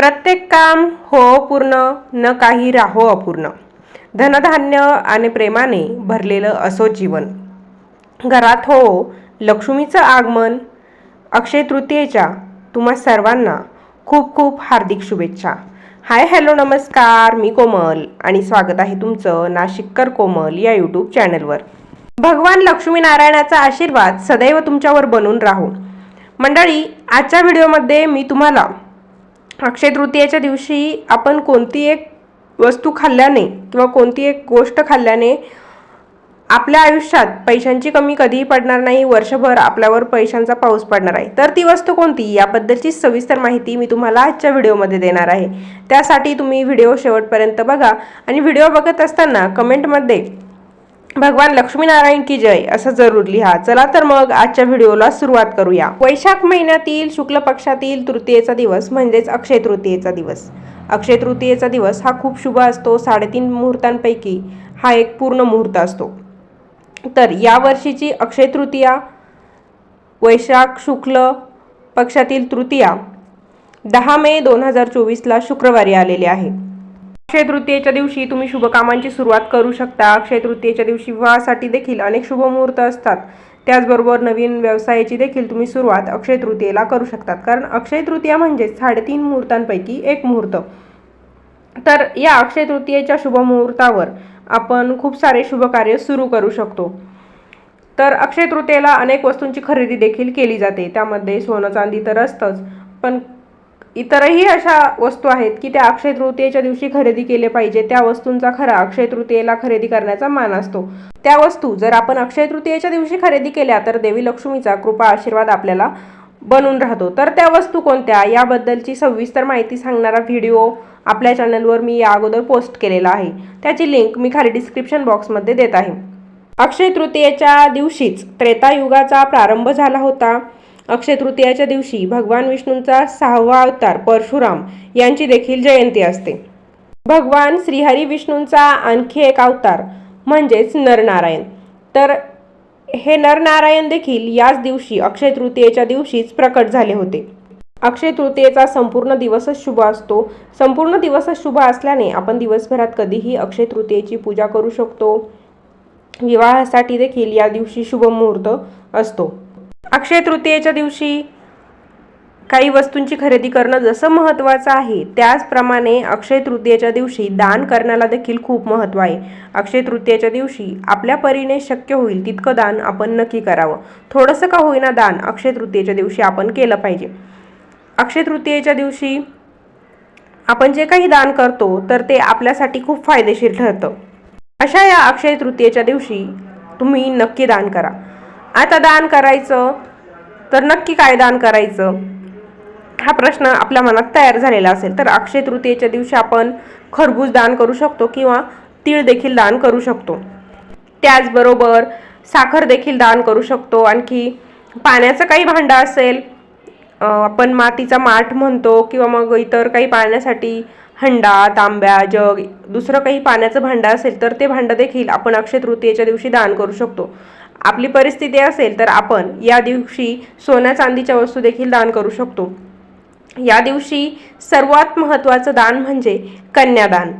प्रत्येक काम हो पूर्ण न काही राहो अपूर्ण. धनधान्य आणि प्रेमाने भरलेलं असो जीवन. घरात हो लक्ष्मीचं आगमन अक्षय तृतीयेच्या तुम्हा सर्वांना खूप खूप हार्दिक शुभेच्छा. हाय हॅलो नमस्कार मी कोमल आणि स्वागत आहे तुमचं नाशिककर कोमल या यूट्यूब चॅनलवर. भगवान लक्ष्मीनारायणाचा आशीर्वाद सदैव तुमच्यावर बनून राहो. मंडळी आजच्या व्हिडिओमध्ये मी तुम्हाला अक्षय तृतीयेच्या दिवशी आपण कोणती एक वस्तू खाल्ल्याने किंवा कोणती एक गोष्ट खाल्ल्याने आपल्या आयुष्यात पैशांची कमी कधीही पडणार नाही वर्षभर आपल्यावर पैशांचा पाऊस पडणार आहे. तर ती वस्तू कोणती? याबद्दलची सविस्तर माहिती मी तुम्हाला आजच्या व्हिडिओमध्ये देणार आहे. त्यासाठी तुम्ही व्हिडिओ शेवटपर्यंत बघा आणि व्हिडिओ बघत असताना कमेंटमध्ये भगवान लक्ष्मीनारायण की जय असं जरूर लिहा. चला तर मग आजच्या व्हिडिओला सुरुवात करूया. वैशाख महिन्यातील शुक्ल पक्षातील तृतीयेचा दिवस म्हणजेच अक्षय तृतीयेचा दिवस. अक्षय तृतीयेचा दिवस हा खूप शुभ असतो. साडेतीन मुहूर्तांपैकी हा एक पूर्ण मुहूर्त असतो. तर या वर्षीची अक्षय तृतीया वैशाख शुक्ल पक्षातील तृतीया दहा मे दोन हजार चोवीसला शुक्रवारी आलेली आहे. अक्षय तृतीयेच्या दिवशी तुम्ही शुभकामांची सुरुवात करू शकता. अक्षय तृतीयेच्या दिवशी विवाहासाठी देखील अनेक शुभ मुहूर्त असतात. त्याचबरोबर नवीन व्यवसायाची देखील तुम्ही सुरुवात अक्षय तृतीयेला करू शकतात. कारण अक्षय तृतीया म्हणजेच साडेतीन मुहूर्तांपैकी एक मुहूर्त. तर या अक्षय तृतीयेच्या शुभमुहूर्तावर आपण खूप सारे शुभकार्य सुरू करू शकतो. तर अक्षय तृतीयेला अनेक वस्तूंची खरेदी देखील केली जाते. त्यामध्ये सोनं चांदी तर असतंच. पण इतरही अशा वस्तू आहेत की त्या अक्षय तृतीयेच्या दिवशी खरेदी केले पाहिजे. त्या वस्तूंचा खरा अक्षय तृतीयेला खरेदी करण्याचा मान असतो. त्या वस्तू जर आपण अक्षय तृतीयेच्या दिवशी खरेदी केल्या तर देवी लक्ष्मीचा कृपा आशीर्वाद आपल्याला बनून राहतो. तर त्या वस्तू कोणत्या? याबद्दलची सविस्तर माहिती सांगणारा व्हिडिओ आपल्या चॅनलवर मी या अगोदर पोस्ट केलेला आहे. त्याची लिंक मी खाली डिस्क्रिप्शन बॉक्समध्ये देत आहे. अक्षय तृतीयेच्या दिवशीच त्रेतायुगाचा प्रारंभ झाला होता. अक्षय तृतीयाच्या दिवशी भगवान विष्णूंचा सहावा अवतार परशुराम यांची देखील जयंती असते. भगवान श्रीहरी विष्णूंचा आणखी एक अवतार म्हणजेच नरनारायण. तर हे नरनारायण देखील याच दिवशी अक्षय तृतीयेच्या दिवशीच प्रकट झाले होते. अक्षय तृतीयेचा संपूर्ण दिवसच शुभ असतो. संपूर्ण दिवसच शुभ असल्याने आपण दिवसभरात कधीही अक्षय तृतीयेची पूजा करू शकतो. विवाहासाठी देखील या दिवशी शुभ मुहूर्त असतो. अक्षय तृतीयेच्या दिवशी काही वस्तूंची खरेदी करणं जसं महत्त्वाचं आहे त्याचप्रमाणे अक्षय तृतीयेच्या दिवशी दान करण्याला देखील खूप महत्त्व आहे. अक्षय तृतीयेच्या दिवशी आपल्या परीने शक्य होईल तितकं दान आपण नक्की करावं. थोडंसं का होईना दान अक्षय तृतीयेच्या दिवशी आपण केलं पाहिजे. अक्षय तृतीयेच्या दिवशी आपण जे काही दान करतो तर ते आपल्यासाठी खूप फायदेशीर ठरतं. अशा या अक्षय तृतीयेच्या दिवशी तुम्ही नक्की दान करा. आता दान करायचं? तर नक्की काय दान करायचं? हा प्रश्न आपल्या मनात तयार झालेला असेल. तर अक्षय तृतीयेच्या दिवशी आपण खरबूज दान करू शकतो किंवा तीळ देखील दान करू शकतो. त्याचबरोबर साखर देखील दान करू शकतो. आणखी पाण्याचं काही भांडं असेल आपण मातीचा माठ म्हणतो किंवा मग इतर काही पाण्यासाठी हंडा तांब्या जग दुसरं काही पाण्याचं भांडं असेल तर ते भांडं देखील आपण अक्षय तृतीयेच्या दिवशी दान करू शकतो. आपली परिस्थिती असेल तर आपण या दिवशी सोन्या चांदीच्या वस्तू देखील दान करू शकतो. या दिवशी सर्वात महत्त्वाचं दान म्हणजे कन्यादान.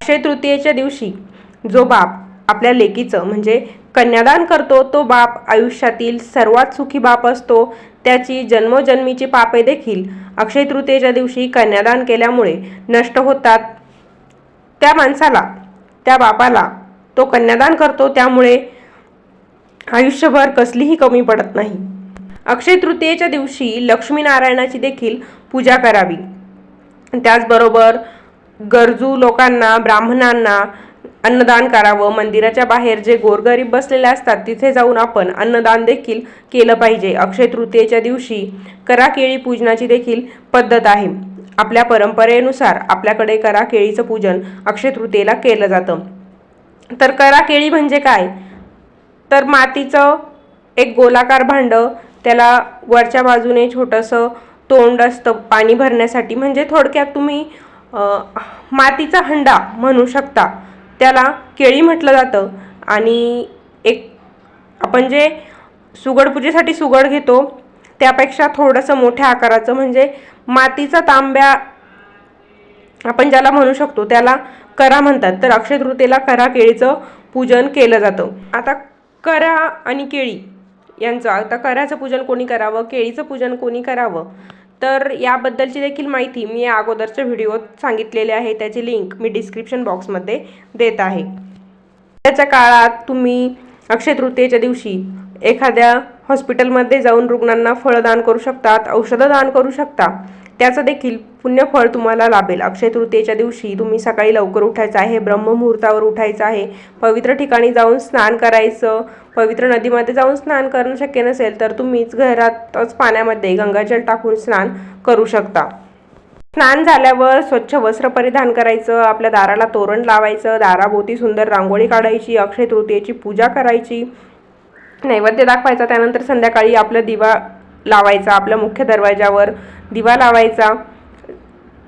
अक्षय तृतीयेच्या दिवशी जो बाप आपल्या लेकीचं म्हणजे कन्यादान करतो तो बाप आयुष्यातील सर्वात सुखी बाप असतो. त्याची जन्मोजन्मीची पापे देखील अक्षय तृतीयेच्या दिवशी कन्यादान केल्यामुळे नष्ट होतात. त्या माणसाला त्या बापाला तो कन्यादान करतो. त्यामुळे आयुष्यभर कसलीही कमी पडत नाही. अक्षय तृतीयेच्या दिवशी लक्ष्मीनारायणाची देखील पूजा करावी. त्याचबरोबर गरजू लोकांना ब्राह्मणांना अन्नदान करावं. मंदिराच्या बाहेर जे गोरगरीब बसलेले असतात तिथे जाऊन आपण अन्नदान देखील केलं पाहिजे. अक्षय तृतीयेच्या दिवशी कराकेळी पूजनाची देखील पद्धत आहे. आपल्या परंपरेनुसार आपल्याकडे करा केळीचं पूजन अक्षय तृतीयेला केलं जातं. तर करा केळी म्हणजे काय? तर मातीचं एक गोलाकार भांडं त्याला वरच्या बाजूने छोटंसं तोंड असतं पाणी भरण्यासाठी. म्हणजे थोडक्यात तुम्ही मातीचा हंडा म्हणू शकता. त्याला केळी म्हटलं जातं. आणि एक आपण जे सुगड पूजेसाठी सुगड घेतो त्यापेक्षा थोडंसं मोठ्या आकाराचं म्हणजे मातीचा तांब्या आपण ज्याला म्हणू शकतो त्याला करा म्हणतात. तर अक्षय तृतीयेला करा केळीचं पूजन केलं जातं. आता करा आणि केळी यांचं. आता कराचं पूजन कोणी करावं? केळीचं पूजन कोणी करावं? तर याबद्दलची देखील माहिती मी या अगोदरच्या व्हिडिओत सांगितलेली आहे. त्याची लिंक मी डिस्क्रिप्शन बॉक्समध्ये देत आहे. त्याच्या काळात तुम्ही अक्षय तृतीयेच्या दिवशी एखाद्या हॉस्पिटलमध्ये जाऊन रुग्णांना फळदान करू शकतात औषधं दान करू शकता. त्याचं देखील पुण्यफळ तुम्हाला लाभेल. अक्षय तृतीयेच्या दिवशी तुम्ही सकाळी लवकर उठायचं आहे ब्रह्ममुहूर्तावर उठायचं आहे. पवित्र ठिकाणी जाऊन स्नान करायचं. पवित्र नदीमध्ये जाऊन स्नान करणं शक्य नसेल तर तुम्हीच घरातच पाण्यामध्ये गंगाजल टाकून स्नान करू शकता. स्नान झाल्यावर स्वच्छ वस्त्र परिधान करायचं आपल्या दाराला तोरण लावायचं दाराभोवती सुंदर रांगोळी काढायची अक्षय तृतीयेची पूजा करायची नैवेद्य दाखवायचा त्यानंतर संध्याकाळी आपला दिवा लावायचा आपल्या मुख्य दरवाजावर दिवा लावायचा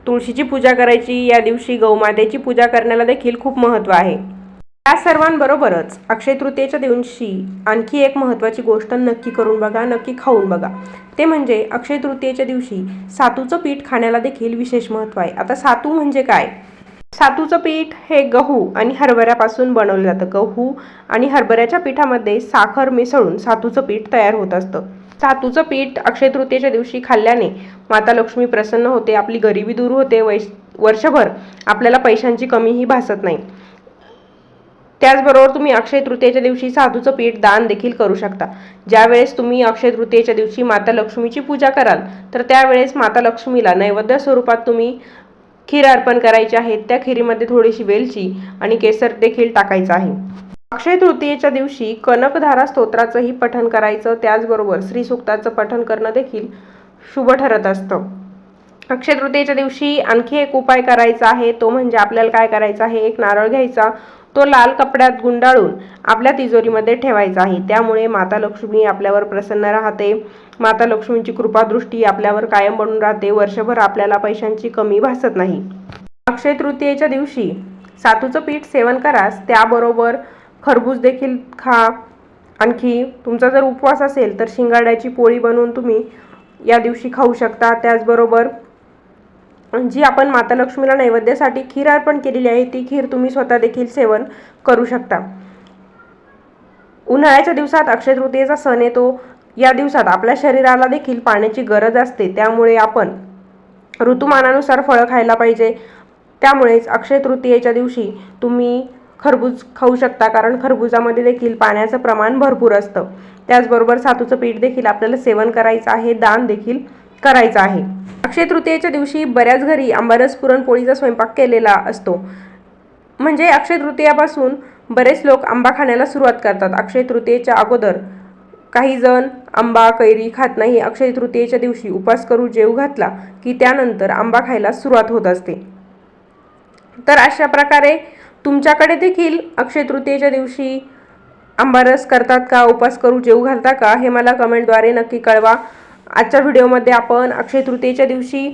तुळशीची पूजा करायची या दिवशी गौमातेची पूजा करण्याला देखील खूप महत्त्व आहे. या सर्वांबरोबरच अक्षय तृतीयेच्या दिवशी आणखी एक महत्त्वाची गोष्ट नक्की करून बघा नक्की खाऊन बघा. ते म्हणजे अक्षय तृतीयेच्या दिवशी सातूचं पीठ खाण्याला देखील विशेष महत्त्व आहे. आता सातू म्हणजे काय? सातूचं पीठ हे गहू आणि हरभऱ्यापासून बनवलं जातं. गहू आणि हरभऱ्याच्या पिठामध्ये साखर मिसळून सातूचं पीठ तयार होत असतं. सातूचं पीठ अक्षय तृतीयेच्या दिवशी खाल्ल्याने माता लक्ष्मी प्रसन्न होते आपली गरिबी दूर होते वैश वर्षभर आपल्याला पैशांची कमीही भासत नाही. त्याचबरोबर तुम्ही अक्षय तृतीयेच्या दिवशी साधूचं पीठ दान देखील करू शकता. ज्यावेळेस तुम्ही अक्षय तृतीयेच्या दिवशी माता लक्ष्मीची पूजा कराल तर त्यावेळेस माता लक्ष्मीला नैवेद्य स्वरूपात तुम्ही खीर अर्पण करायची आहे. त्या खिरीमध्ये थोडीशी वेलची आणि केसर देखील टाकायचं आहे. अक्षय तृतीयेच्या दिवशी कनकधारा स्तोत्राचंही पठण करायचं त्याचबरोबर श्रीसुक्ताचं पठण करणं देखील शुभ ठरत असतं. अक्षय तृतीयेच्या दिवशी आणखी एक उपाय करायचा आहे तो म्हणजे आपल्याला काय करायचा आहे? एक नारळ घ्यायचा तो लाल कपड्यात गुंडाळून आपल्या तिजोरीमध्ये ठेवायचा आहे. त्यामुळे माता लक्ष्मी आपल्यावर प्रसन्न राहते. माता लक्ष्मीची कृपादृष्टी आपल्यावर कायम बनून राहते. वर्षभर आपल्याला पैशांची कमी भासत नाही. अक्षय तृतीयेच्या दिवशी सातूचं पीठ सेवन करास त्याबरोबर खरबूज देखील खा. आणखी तुमचा जर उपवास असेल तर शिंगाड्याची पोळी बनवून तुम्ही या दिवशी खाऊ शकता. त्याचबरोबर जी आपण माता लक्ष्मीला नैवेद्यासाठी खीर अर्पण केलेली आहे ती खीर तुम्ही स्वतः देखील सेवन करू शकता. उन्हाळ्याच्या दिवसात अक्षय तृतीयेचा सण येतो. या दिवसात आपल्या शरीराला देखील पाण्याची गरज असते. त्यामुळे आपण ऋतुमानानुसार फळं खायला पाहिजे. त्यामुळेच अक्षय तृतीयेच्या दिवशी तुम्ही खरबूज खाऊ शकता कारण खरबुजामध्ये देखील पाण्याचं प्रमाण भरपूर असतं. त्याचबरोबर सातूचं पीठ देखील आपल्याला सेवन करायचं आहे दान देखील करायचं आहे. अक्षय तृतीयेच्या दिवशी बऱ्याच घरी आंबारस पुरणपोळीचा स्वयंपाक केलेला असतो. म्हणजे अक्षय तृतीयापासून बरेच लोक आंबा खाण्याला सुरुवात करतात. अक्षय तृतीयेच्या अगोदर काही जण आंबा कैरी खात नाही. अक्षय तृतीयेच्या दिवशी उपास करू जेव घातला की त्यानंतर आंबा खायला सुरुवात होत असते. तर अशा प्रकारे तुमच्याकडे देखील अक्षय तृतीयेच्या दिवशी आंबारस करतात का? उपास करू जेव घालता का? हे मला कमेंटद्वारे नक्की कळवा. आजच्या व्हिडिओमध्ये आपण अक्षय तृतीयेच्या दिवशी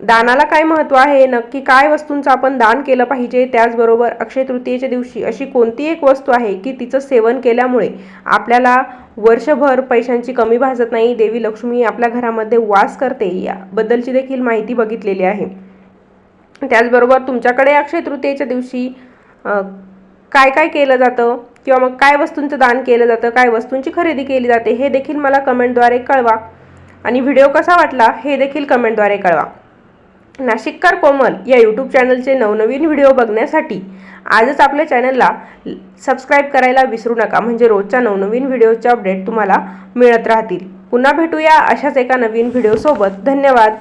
दानाला काय महत्त्व आहे? नक्की काय वस्तूंचं आपण दान केलं पाहिजे? त्याचबरोबर अक्षय तृतीयेच्या दिवशी अशी कोणती एक वस्तू आहे की तिचं सेवन केल्यामुळे आपल्याला वर्षभर पैशांची कमी भासत नाही? देवी लक्ष्मी आपल्या घरामध्ये वास करते याबद्दलची देखील माहिती बघितलेली आहे. त्याचबरोबर तुमच्याकडे अक्षय तृतीयेच्या दिवशी काय काय केलं जातं? किंवा मग काय वस्तूंचं दान केलं जातं? काय वस्तूंची खरेदी केली जाते? हे देखील मला कमेंटद्वारे कळवा. आणि व्हिडिओ कसा वाटला? हे देखील कमेंटद्वारे कळवा. नाशिककार कोमल या यूट्यूब चॅनलचे नवनवीन व्हिडिओ बघण्यासाठी आजच आपल्या चॅनलला सबस्क्राईब करायला विसरू नका. म्हणजे रोजच्या नवनवीन व्हिडिओचे अपडेट तुम्हाला मिळत राहतील. पुन्हा भेटूया अशाच एका नवीन व्हिडिओसोबत. धन्यवाद.